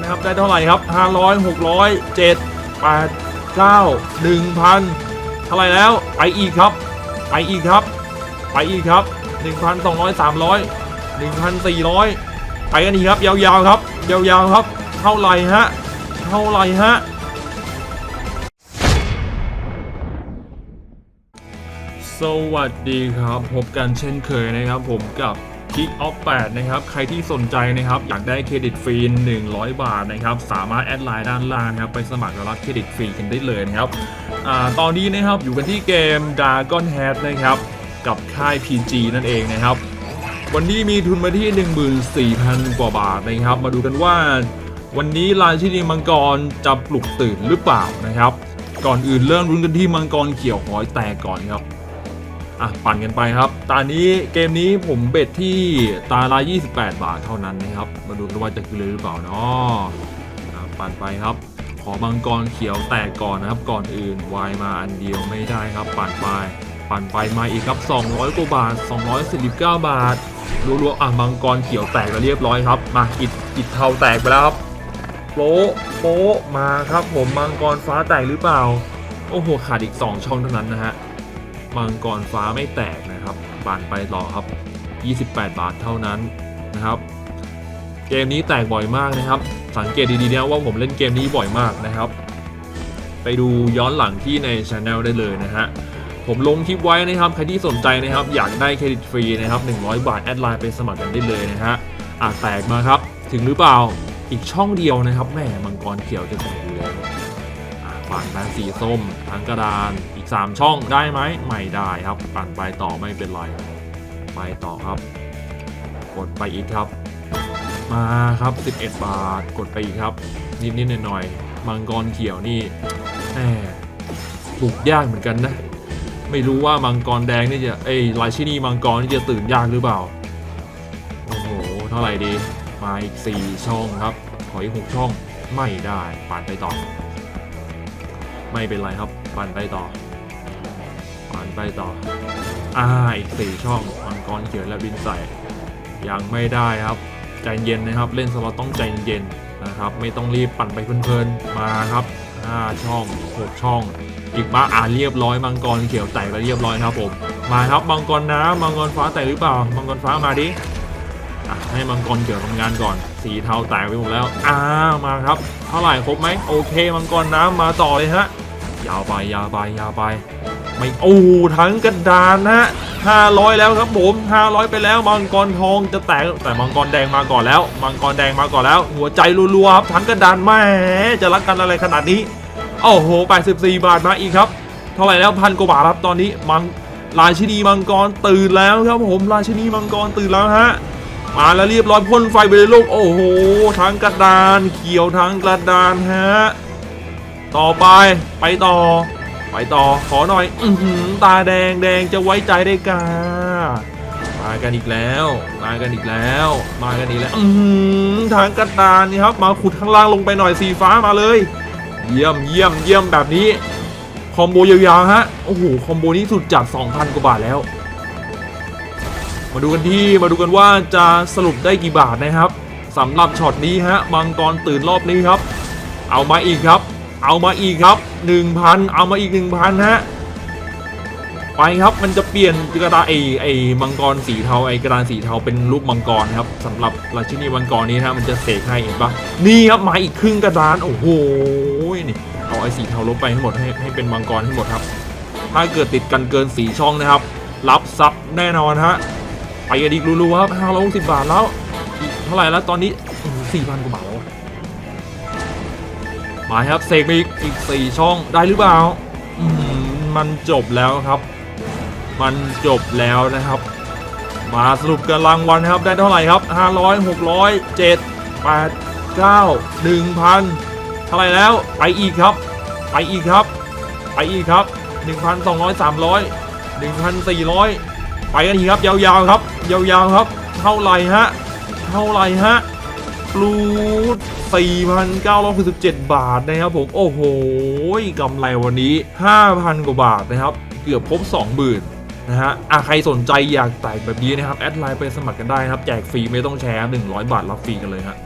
นะครับได้เท่าไหร่ครับ 500 600 7 8 9 1,000เท่าไหร่แล้วไปอีกครับไปอีกครับไปอีกครับ 1,200 300 1,400 ไปกันอีกครับยาวๆครับยาวๆครับ เท่าไหร่ฮะเท่าไหร่ฮะสวัสดีครับ พบกันเช่นเคยนะครับผมกับ Kick Off 8นะครับ ใครที่สนใจนะครับ อยากได้เครดิตฟรี 100 บาทนะครับ สามารถแอดไลน์ด้านล่างนะครับ ไปสมัครรับเครดิตฟรีกันได้เลยนะครับอตอนนี้นะครับอยู่กันที่เกม Dragon Head นะครับ กับค่าย PG นั่นเองนะครับ วันนี้มีทุนมาที่ 14,000 กว่าบาทนะครับ มาดูกันว่าวันนี้ราชินีมังกรจะปลุกตื่นหรือเปล่านะครับ ก่อนอื่นเริ่มรุ้นกันที่มังกรเขียวหอยแตกก่อนครับ อะปั่นกันไปครับตอนนี้เกมนี้ผมเบ็ดที่ตาละ28 บาทเท่านั้นนะครับ มาดูกันว่าจะคือหรือเปล่าเนาะอะปั่นไปครับ ขอมังกรเขียวแตกก่อนนะครับ ก่อนอื่นวายมาอันเดียวไม่ได้ครับ ปั่นไป ปั่นไปมาอีกครับ 200 กว่าบาท219บาทรัวๆอะมังกรเขียวแตกแล้วเรียบร้อยครับ มาอิดอิดเทาแตกไปแล้วครับโป๊ะโป๊ะมาครับ ผมมังกรฟ้าแตกหรือเปล่า โอ้โหขาดอีก 2 ช่องเท่านั้นนะฮะ มังกรฟ้าไม่แตกนะครับปานไปต่อครับ 28 บาทเท่านั้นนะครับ เกมนี้แตกบ่อยมากนะครับ สังเกตดีๆนะว่าผมเล่นเกมนี้บ่อยมากนะครับ ไปดูย้อนหลังที่ในช anel ได้เลยนะฮะผมลงคลิปไว้นะครับ ใครที่สนใจนะครับ อยากได้เครดิตฟรีนะครับ 100 บาท แอดไลน์ไปสมัครกันได้เลยนะฮะอะแตกมาครับ ถึงหรือเปล่า อีกช่องเดียวนะครับแม่มังกรเขียวจะแตกอยู่แล้วอะปั่นไปสีส้มทั้งกระดาน 3 ช่องได้ไหมไม่ได้ครับ ปั่นไปต่อไม่เป็นไร ไปต่อครับ กดไปอีกครับ มาครับ 11 บาท กดไปอีกครับ นิดๆหน่อยๆมังกรเขียวนี่แหมปลูกยากเหมือนกันนะ ไม่รู้ว่ามังกรแดงนี่จะเอ้ยราชินีมังกรนี่จะตื่นยากหรือเปล่า โอ้โห เท่าไหร่ดี มาอีก 4 ช่องครับ ขออีก 6 ช่อง ไม่ได้ ปั่นไปต่อ ไม่เป็นไรครับ ปั่นไปต่อ ไปต่อ อ่า อีกสี่ช่องมังกรเขียวและบินใส่ ยังไม่ได้ครับ ใจเย็นนะครับ เล่นสล็อตต้องใจเย็นนะครับ ไม่ต้องรีบปั่นไปเพลินๆ มาครับ 5 ช่อง 6 ช่อง อีกมาอ่าเรียบร้อย มังกรเขียวแตกไปเรียบร้อยครับผม มาครับ มังกรน้ำมังกรฟ้าแตกหรือเปล่า มังกรฟ้ามาดิให้มังกรเขียวทำงานก่อน สีเทาแตกไปหมดแล้ว อ่า มาครับ เท่าไหร่ครบไหม โอเค มังกรน้ำมาต่อเลยฮะ ยาวไป ยาวไป ยาวไป ไม่โอ้ทั้งกระดานนะฮะ500 แล้วครับผม 500 ไปแล้วมังกรทองจะแตกแต่มังกรแดงมาก่อนแล้วมังกรแดงมาก่อนแล้ว หัวใจรัวๆครับทั้งกระดานแม่จะรักกันอะไรขนาดนี้โอ้โห 84 บาทมาอีกครับเท่าไหร่แล้วพันกว่าบาทครับตอนนี้มังราชินีมังกรตื่นแล้วครับผมราชินีมังกรตื่นแล้วฮะมาแล้วเรียบร้อยพ่นไฟไปเลยลูกโอ้โหทั้งกระดานเขียวทั้งกระดานฮะต่อไปไปต่อ ไปต่อขอหน่อย อือหือตาแดงแดงจะไว้ใจได้กามากันอีกแล้ว มากันอีกแล้ว มากันอีกแล้วอือหือทางกระดานนี่ครับ มาขุดข้างล่างลงไปหน่อยสีฟ้ามาเลย เยี่ยมเยี่ยมเยี่ยมแบบนี้ คอมโบยาวๆฮะ โอ้โห คอมโบนี้สุดจัด 2,000 กว่าบาทแล้ว มาดูกันที่ มาดูกันว่าจะสรุปได้กี่บาทนะครับสำหรับช็อตนี้ฮะ มังกรตื่นรอบนี้ครับ เอามาอีกครับ เอามาอีกครับ 1,000 เอามาอีก 1,000ฮะไปครับมันจะเปลี่ยนกระดาไอไอมังกรสีเทาไอกระดานสีเทาเป็นรูปมังกรครับสำหรับราชินีมังกรนี้นะมันจะเสกให้เห็นปะนี่ครับมาอีกครึ่งกระดานโอ้โหนี่เอาไอสีเทาลบไปให้หมดให้ให้เป็นมังกรให้หมดครับ ถ้าเกิดติดกันเกินสีช่องนะครับ รับซับแน่นอนฮะไปกันอีกรัวๆครับ560บาทแล้วอีเท่าไหร่แล้วตอนนี้สี่พันกว่าบาทแล้ว มาครับเสกไปอีกอีกสี่ช่องได้หรือเปล่ามมันจบแล้วครับ มันจบแล้วนะครับ มาสรุปกันรางวัลครับได้เท่าไหร่ครับ 500 600 7 8 9 1,000เท่าไหร่แล้วไปอีกครับ ไปอีกครับ ไปอีกครับ 1,200 300 1,400 ไปกันอีกครับยาวๆครับ ยาวๆครับ เท่าไหร่ฮะ เท่าไหร่ฮะปลูด 4,967 บาทนะครับผม โอ้โหกำไรวันนี้ 5,000 กว่าบาทนะครับ เกือบครบ 20,000นะฮะอะใครสนใจอยากแตกแบบนี้นะครับ แอดไลน์ไปสมัครกันได้นะครับ แจกฟรีไม่ต้องแชร์ 100 บาทรับฟรีกันเลยฮะ